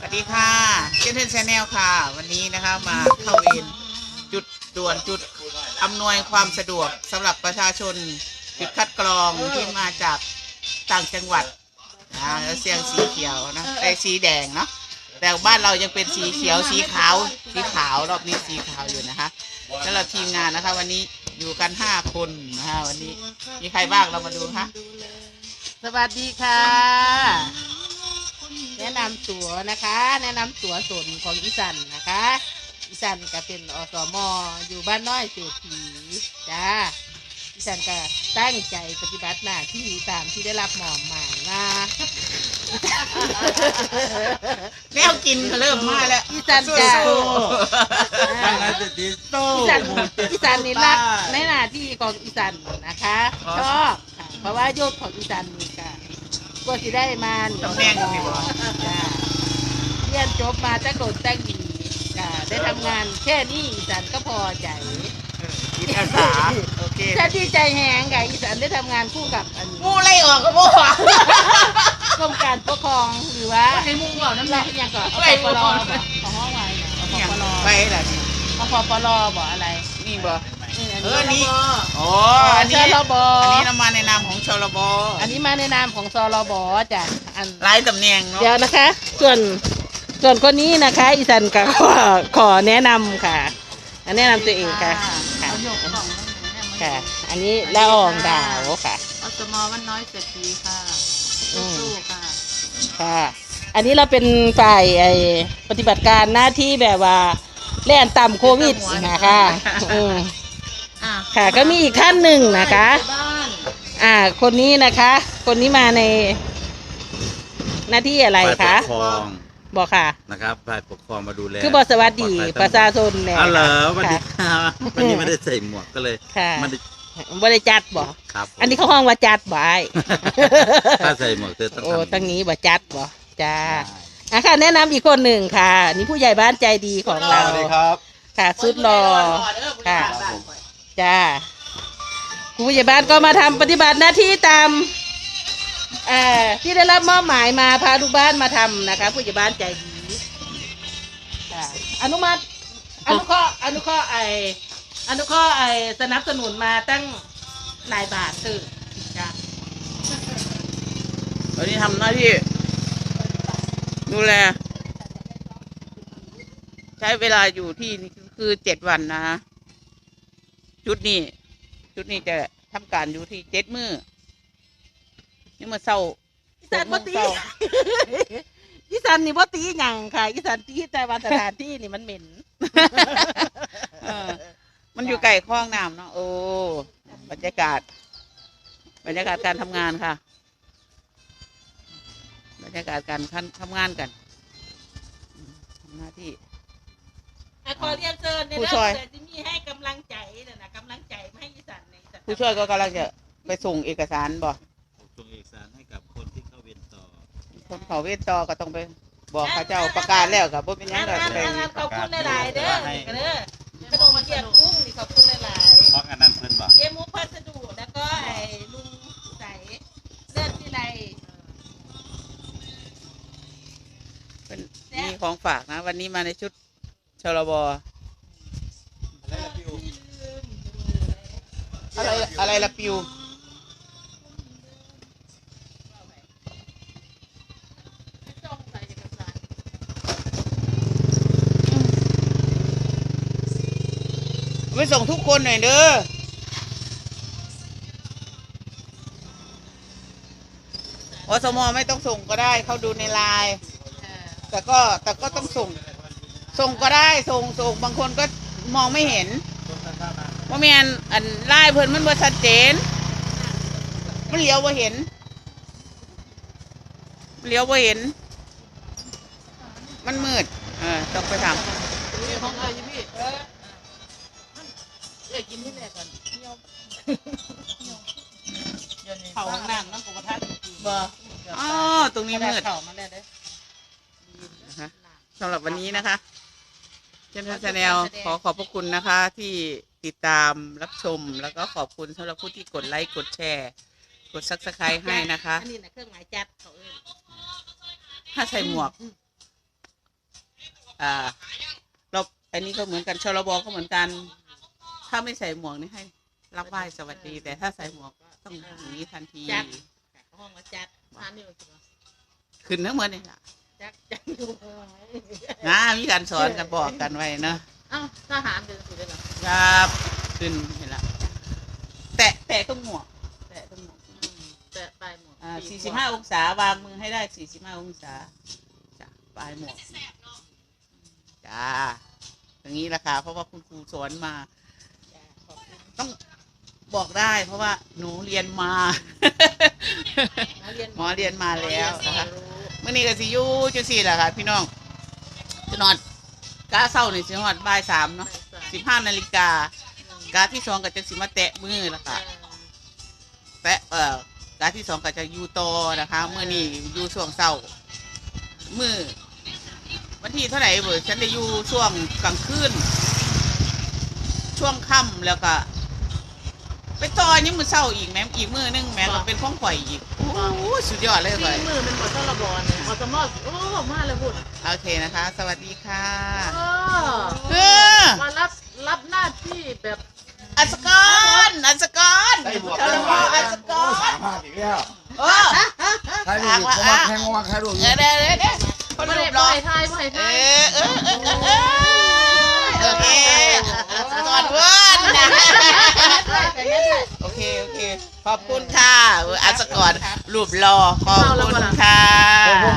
สวัสดีค่ะเจนเทนชาแนลค่ะ วันนี้นะคะมาเข้าเวรจุดด่วนจุดอำนวยความสะดวกสำหรับประชาชนจุดคัดกรองที่มาจากต่างจังหวัดนะแล้วเสียงสีเขียวนะแต่สีแดงเนาะแต่บ้านเรายังเป็นสีเขียวสีขาวสีขาวรอบนี้สีขาวอยู่นะคะสำหรับทีมงานนะคะ วันนี้อยู่กันห้าคนนะคะวันนี้มีใครบ้างเรามาดูค่ะสวัสดีค่ะ แนะนำตัวนะคะ แนะนำตัวสนของอีสันนะคะ อีสันก็เป็นอสมอยู่บ้านน้อยเศรษฐีจ้าอีสันก็ตั้งใจปฏิบัติหน้าที่ตามที่ได้รับหมอบหมายมาแนวกินก็เริ่มมาแล้ว อีสันจะสู้อ่าอะไรจะดีโต้อีสันอีสันนี่รักในหน้าที่ของอีสันนะคะ ชอบค่ะเพราะว่าโยกของอีสันนี่ ก็ก็สิได้มาตำแหน่งนี่บ่ จ้าเรียนจบมาตั้งโดดตั้งดีก็ได้ทำงานแค่นี้อีสันก็พอใจจิตอาสาโอเคถ้าดีใจแหงกับอีสันได้ทำงานคู่กับอันงูไล่ออกก็บ่ออกกรมการปกครองหรือว่าให้มุ่งเปล่าน้ำเราลายอย่างก่อนไม่อปปบ่ลของห้องไว้เนี่ยอปเนี่ยปลไปล่ะนี่อปปลบอกอะไร นี่บ่ เออเออนี่อ๋ออัอันนนี้นี้ชลบอันนี้เรามาในนามของชลบอันนี้มาในนามของซลบจ้ะอันหลายตำแหน่งเนาะเดี๋ยวนะคะ ส่วนส่วนคนนี้นะคะอีสันก็ขอขอแนะนำค่ะอันแนะนำตัวเองค่ะค่ะเอาหยกกล่องนั่นแหละค่ะ อันนี้ละอองดาวค่ะอสมอวันน้อยเศรษฐีค่ะอืมสู้ๆค่ะค่ะ อันนี้เราเป็นฝ่ายไอปฏิบัติการหน้าที่แบบว่าแล่นต่ำโควิดนะคะอืมอะ ค่ะ ก็มีอีกท่านหนึ่งนะคะ บ้านอ่า คนนี้นะคะ คนนี้มาใน หน้าที่อะไรฝ่ายปคะกครองบอกค่ะ นะครับฝ่ายปกครองมาดูแลคือบอสวัสดีปลอดภัยประชาชนเนี่ยอ๋อเหรอสวัสดีค่ะครับวันนี้ไม่ได้ใส่หมวกก็เลยค่ะไมันได้บริจัดบ่ครับอันนี้เขาห้องว่าจัดบ่ไอ้ถ้าใส่หมวกเธอต้องโอ้ทำตั้งนี้บ่จัดบ่จ้าอะค่ะ แนะนำอีกคนหนึ่งค่ะ นี่ผู้ใหญ่บ้านใจดีของเรา สวัสดีครับ ค่ะสุดรอค่ะ จ้าผู้ใหญ่บ้านก็มาทำปฏิบัติหน้าที่ตามเอ่อที่ได้รับมอบหมายมาพาลูกบ้านมาทำนะคะ ผู้ใหญ่บ้านใจดีอนุมัติอนุเคราะห์อนุเคราะห์ไออนุเคราะห์ไอสนับสนุนมาตั้งหลายบาทคือจ้าวันนี้ทำหน้าที่ ดูแล ใช้เวลาอยู่ที่คือเจ็ดวันนะฮะ ชุดนี้ชุดนี้จะทำการอยู่ที่เจ็ดมือนี่มาเศร้าอีสานบ่ตีเศร้าอีสานนี่บ่ตีหยังค่ะอีสานตีแต่ว่าสถานที่นี่มันเหม็นเออมันอยู่ไก่คลองน้ำเนาะโอ้บรรยากาศ บรรยากาศการทำงานค่ะ บรรยากาศการทำงานกันอืมทำหน้าที่อะขอเรียนเชิญในผู้เรื่ช่วยองที่มีให้กำลังใจน่ะนะกำลังใจมาให้อีสานในอีสานผู้ช่วยก็กำลังจะไปส่งเอกสารบอกส่งเอกสารให้กับคนที่เข้าเวรต่อคนเขาเวทต่อก็ต้องไปบอกเขาเจ้าประกาศแล้วกับบ่เป็นหยังอะไงอะไปอะอะขอบคุณหลายๆเด้อให้เด้อขนมเกี๊ยวกุ้งนี่ขอบคุณหลายเพราะอันนั้นเพิ่นบอกๆเจ๊มุกพัสดุแล้วก็ไอ้ลุงใสเลือดที่ไรเป็นมีของฝากนะ วันนี้มาในชุดชลบ อะไรอะไรละปิวส่อกสารไปส่งทุกคนหน่อยเด้ออสมไม่ต้องส่งก็ได้ เขาดูในไลน์แต่ก็แต่ก็ต้องส่ง ส่งก็ได้ส่งส่งบางคนก็มองไม่เห็น ว่าแมนอันไล่เพิ่นมันบ่ชัดเจน มันเลี้ยวบ่เห็นเลี้ยวบ่เห็น มันมืด เออต้องไปถามของใครพี่เออเดี๋ยวกินที่ไหนก่อนเที่ยวเขาห้องน้ำน้ำกุบทัศน์บ่อ๋อตรงนี้มืดเข่ามาแล้วเด้อนะคะสำหรับวันนี้นะคะ เจนชาแนลขอขอบพระคุณนะคะที่ติดตามรับชม แล้วก็ขอบคุณสำหรับผู้ที่กดไลค์กดแชร์ กดซักสไครต์ให้นะคะอันนี้นะเครื่องหมายจัดเขาเอ้ยถ้าใส่หมวก อ่า เราอันนี้ก็เหมือนกันชลบก็เหมือนกัน ถ้าไม่ใส่หมวกนี่ให้ รับไหว้สวัสดี แต่ถ้าใส่หมวกต้องอย่างนี้ทันทีจัดห้องมาจัดทานนี่มันสิวะขึ้นทั้งหมดนี่ล่ะ จัดจัดดูนะมีการสอนกันบอกกันไว้เนาะเอ้าทหารเดินสิได้เหรอครับขึ้นเห็นละแตะแตะตรงหมวกแตะตรงหมวกอืมแต่ปลายหมวกอ่า45 องศาวางมือให้ได้45องศาจ้ะปลายหมวกจ้าอย่างนี้แหละค่ะเพราะว่าคุณครูสอนมาจ้ะขอบคุณต้องบอกได้ เพราะว่าหนูเรียนมา หมอเรียนหมอเรียนมาแล้วนะคะ รู้ มื่อนี้ก็สิอยู่จังสี่แหละค่ะพี่น้องจะนอนกาเศร้านี่สิฮอดบ่ายสามเนาะสิบห้านาฬิกากาที่สองก็จะสิมาแตะมือล้วค่ะ แตะเอ่อกาที่สองก็จะอยู่ต่อนะคะเมื่อนี้อยู่ช่วงเศร้ามือวันที่เท่าไหร่เบอร์ฉันได้อยู่ช่วงกลางคืนช่วงค่ำแล้วก็ ไปต่อยังมือเศร้าอีกแหม่อีกมือนึงแหม่ก็เป็นข้องข่อยอีกโอ้โหสุดยอดเลยที่ข่อยมือเป็นหมดตลบอลเนี่ยหมดสมอโอ้มาเลยพูดโอเคนะคะ สวัสดีค่ะเอเอออมารับรับหน้าที่แบบ อัศกรอัศกร ได้บวก ชลบอัศกร สามห้าอีกแล้ว เออ ใครดูก็มาแข่งว่าใครดู เดี๋ยวเดี๋ยวเดี๋ยวเดี๋ยวคน ไม่ รู ได้ ป ป ร ล่ อ อยทายปล่อย เอ ทาย อเออเออเออเออโอเคก่อนเพื่อนนะโอเคโอเค ขอบคุณค่ะเอออัศกรรูปรอขอบคุณค่ะ